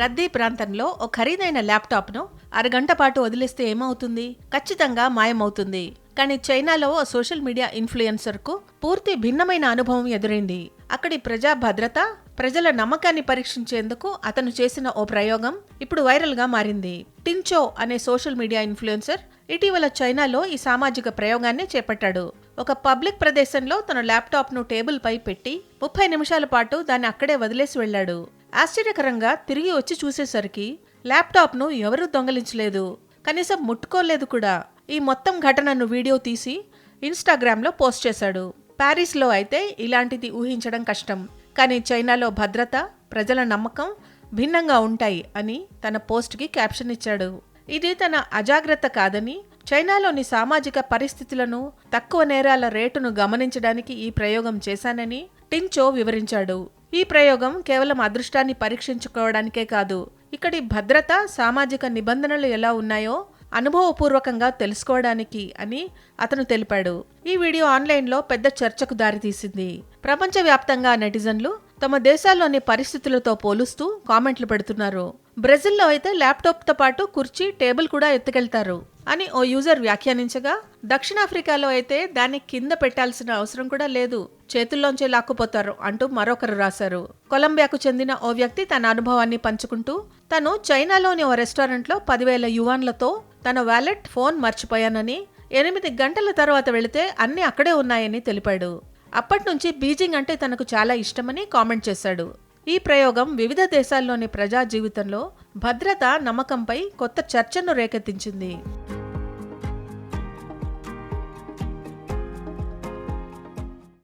రద్దీ ప్రాంతంలో ఓ ఖరీదైన ల్యాప్టాప్ను అరగంట పాటు వదిలేస్తే ఏమవుతుంది? ఖచ్చితంగా మాయమవుతుంది. కానీ చైనాలో ఓ సోషల్ మీడియా ఇన్ఫ్లుయెన్సర్కు పూర్తి భిన్నమైన అనుభవం ఎదురైంది. అక్కడి ప్రజా భద్రత ప్రజల నమ్మకాన్ని పరీక్షించేందుకు అతను చేసిన ఓ ప్రయోగం ఇప్పుడు వైరల్గా మారింది. టించో అనే సోషల్ మీడియా ఇన్ఫ్లుయెన్సర్ ఇటీవల చైనాలో ఈ సామాజిక ప్రయోగాన్ని చేపట్టాడు. ఒక పబ్లిక్ ప్రదేశంలో తన ల్యాప్టాప్ను టేబుల్పై పెట్టి ముప్పై నిమిషాల పాటు దాన్ని అక్కడే వదిలేసి వెళ్ళాడు. ఆశ్చర్యకరంగా తిరిగి వచ్చి చూసేసరికి ల్యాప్టాప్ను ఎవరూ దొంగలించలేదు. కనీసం ముట్టుకోలేదు కూడా. ఈ మొత్తం ఘటనను వీడియో తీసి ఇన్స్టాగ్రామ్లో పోస్ట్ చేశాడు. ప్యారిస్లో అయితే ఇలాంటిది ఊహించడం కష్టం. కానీ చైనాలో భద్రత ప్రజల నమ్మకం భిన్నంగా ఉంటాయి అని తన పోస్ట్కి క్యాప్షన్ ఇచ్చాడు. ఇది తన అజాగ్రత్త కాదని చైనాలోని సామాజిక పరిస్థితులను తక్కువ నేరాల రేటును గమనించడానికి ఈ ప్రయోగం చేశానని టించో వివరించాడు. ఈ ప్రయోగం కేవలం అదృష్టాన్ని పరీక్షించుకోవడానికే కాదు ఇక్కడి భద్రత సామాజిక నిబంధనలు ఎలా ఉన్నాయో అనుభవపూర్వకంగా తెలుసుకోవడానికి అని అతను తెలిపాడు. ఈ వీడియో ఆన్లైన్లో పెద్ద చర్చకు దారితీసింది. ప్రపంచవ్యాప్తంగా నెటిజన్లు తమ దేశాల్లోని పరిస్థితులతో పోలుస్తూ కామెంట్లు పెడుతున్నారు. బ్రెజిల్లో అయితే ల్యాప్టాప్తో పాటు కుర్చీ టేబుల్ కూడా ఎత్తుకెళ్తారు. అని ఓ యూజర్ వ్యాఖ్యానించగా దక్షిణాఫ్రికాలో అయితే దాన్ని కింద పెట్టాల్సిన అవసరం కూడా లేదు. చేతుల్లోంచే లాక్కుపోతారు అంటూ మరొకరు రాశారు. కొలంబియాకు చెందిన ఓ వ్యక్తి తన అనుభవాన్ని పంచుకుంటూ తను చైనాలోని ఓ రెస్టారెంట్లో పదివేల యువాన్లతో తన వ్యాలెట్ ఫోన్ మర్చిపోయానని ఎనిమిది గంటల తర్వాత వెళితే అన్నీ అక్కడే ఉన్నాయని తెలిపాడు. అప్పటినుంచి బీజింగ్ అంటే తనకు చాలా ఇష్టమని కామెంట్ చేశాడు. ఈ ప్రయోగం వివిధ దేశాల్లోని ప్రజా జీవితంలో భద్రత నమ్మకంపై కొత్త చర్చను రేకెత్తించింది.